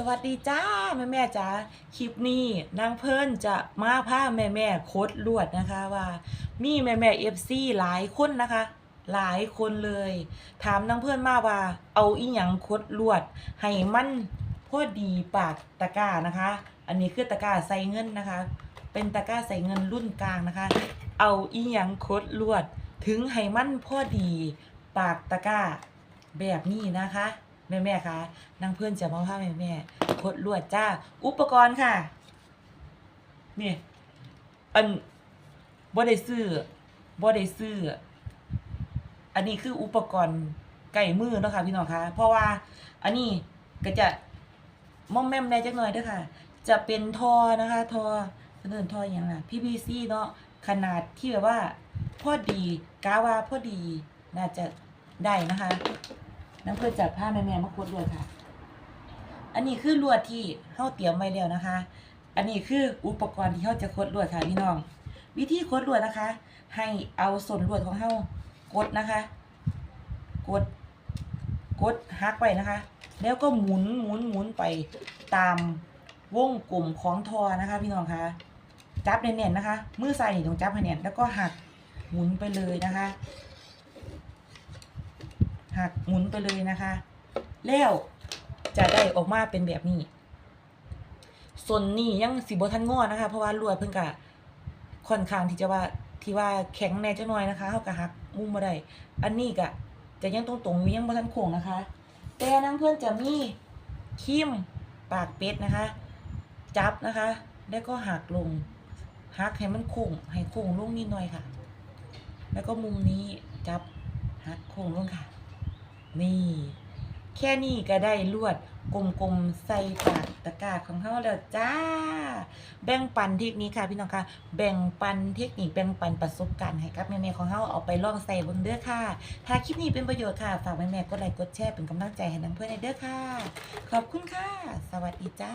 สวัสดีจ้าแม่แม่จ๋าคลิปนี้นางเพิ่นจะมาพาแม่แม่โคดลวดนะคะว่า มีแม่แม่เอฟซีหลายคนนะคะ หลายคนเลย ถามนางเพิ่นมาว่า เอาอีหยังโคดลวด ให้มันพอดีปากตะกร้านะคะ อันนี้คือตะกร้าใส่เงินนะคะ เป็นตะกร้าใส่เงินรุ่นกลางนะคะ เอาอีหยังโคดลวด ถึงให้มันพอดี ปากตะกร้าแบบนี้นะคะ แม่แม่ๆคะนางเพื่อนจะมาพาแม่แม่ๆกดลวดจ้า อุปกรณ์ค่ะ นี่อันบ่ได้ซื้อบ่ได้ซื้อ อันนี้คืออุปกรณ์ไก่มือเนาะค่ะพี่น้องคะเพราะว่า อันนี้ก็จะมอมแม่มได้จักหน่อยด้วยค่ะ จะเป็นทอนะคะทอเสนอทออย่างน่ะ PVC เนาะขนาดที่แบบว่าพอดีกาว่าพอดีน่าจะได้นะคะ น้ำเพื่อจัดผ้าแม่แม่ๆมาคดลวดค่ะ อันนี้คือลวดที่เฮาเตรียมไว้แล้วนะคะ อันนี้คืออุปกรณ์ที่เฮาจะคดลวดค่ะพี่น้อง วิธีคดลวดนะคะ ให้เอาส่วนลวดของเฮากดนะคะ กด กดฮักไปนะคะ แล้วก็หมุนหมุนหมุนไปตามวงกลมของทอนะคะ พี่น้องคะจับแน่นๆนะคะ มือซ้ายนี่ต้องจับให้แน่นแล้วก็หักหมุนไปเลยนะคะ หักหมุนไปเลยนะคะ แล้วจะได้ออกมาเป็นแบบนี้ ส่วนนี้ยังสีบทันงอนะคะ เพราะว่าลวดเพิ่งกะค่อนข้างที่จะว่าที่ว่าแข็งแน่จังหน่อยนะคะเขากะหักมุมมาได้ อันนี้กะจะยังตรงๆอยู่ยังบทันโค้งนะคะ แต่น้ำเพื่อนจะมีคิมปากเป็ดนะคะ จับนะคะ แล้วก็หักลงหักให้มันโค้งให้โค้งลงนิดหน่อยค่ะ แล้วก็มุมนี้จับหักโค้งลงค่ะ นี่ แค่นี้ก็ได้ลวดกลมๆใส่ปากตะกร้าของเขาแล้วจ้า แบ่งปันเทคนิคค่ะพี่น้องค่ะ แบ่งปันเทคนิคแบ่งปันประสบการณ์ให้กับแม่ๆของเขาเอาไปลองใส่บนเด้อค่ะ ถ้าคลิปนี้เป็นประโยชน์ค่ะ ฝากแม่ๆกดไลค์กดแชร์เป็นกำลังใจให้น้ำเพื่อนในเด้อค่ะ ขอบคุณค่ะ สวัสดีจ้า